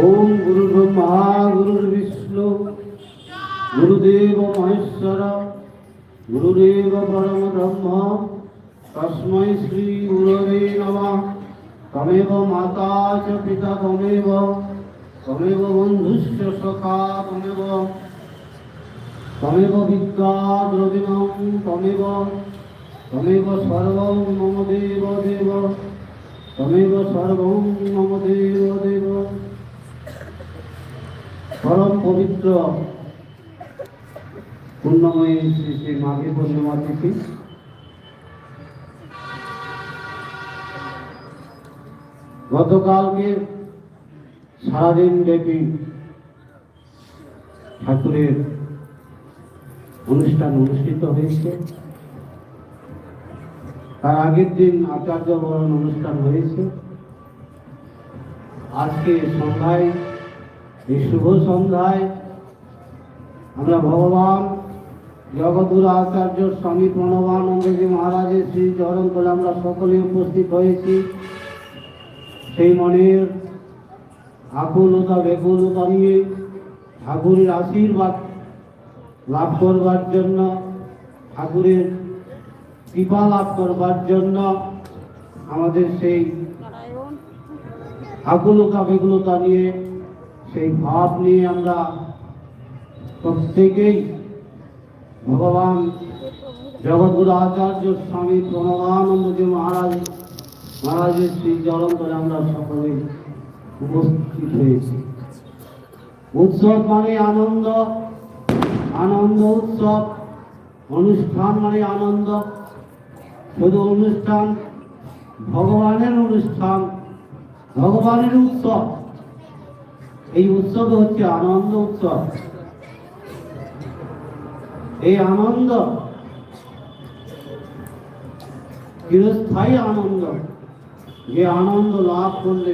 ওম গুরু ব্রহ্মা গুরুর বিষ্ণু, গুরুদেব মহেশ্বর, গুরুদেব পরম ব্রহ্ম, তস্মৈ শ্রী গুরবে নমঃ। তমেব মাতা চ পিতা তমেব তমেব বন্ধুশ্চ সখা তমেব। তমেব বিদ্যা দ্রবিণং তমেব তমেব সর্বং মম দেব দেব, তমেব সর্বং মম দেব দেব। পরম পবিত্র পূর্ণময়ী শ্রী শ্রী মাঘী পূর্ণিমা তিথি। গতকালকে সারাদিন ব্যাপী ঠাকুরের অনুষ্ঠান অনুষ্ঠিত হয়েছে। তার আগের দিন আচার্য বরণ অনুষ্ঠান হয়েছে। আজকে সন্ধ্যায় এই শুভ সন্ধ্যায় আমরা ভগবান জগদুর আচার্য স্বামী প্রণবানন্দজি মহারাজের শ্রী চরণ করে আমরা সকলে উপস্থিত হয়েছি। সেই মনের আকুলতা ব্যাকুলতা নিয়ে ঠাকুরের আশীর্বাদ লাভ করবার জন্য, ঠাকুরের কৃপা লাভ করবার জন্য আমাদের সেই আকুলতা বেগুলতা নিয়ে সেই ভাব নিয়ে আমরা প্রত্যেকেই ভগবান জগৎগুরু আচার্য স্বামী প্রণবানন্দজি মহারাজ, মহারাজের শ্রী করে আমরা সকলে উপস্থিত হয়েছি। উৎসব মানে আনন্দ আনন্দ উৎসব, অনুষ্ঠান মানে আনন্দ। শুধু অনুষ্ঠান, ভগবানের অনুষ্ঠান, ভগবানের উৎসব। এই উৎসব হচ্ছে আনন্দ উৎসব। এই আনন্দ চিরস্থায়ী আনন্দ। যে আনন্দ লাভ করলে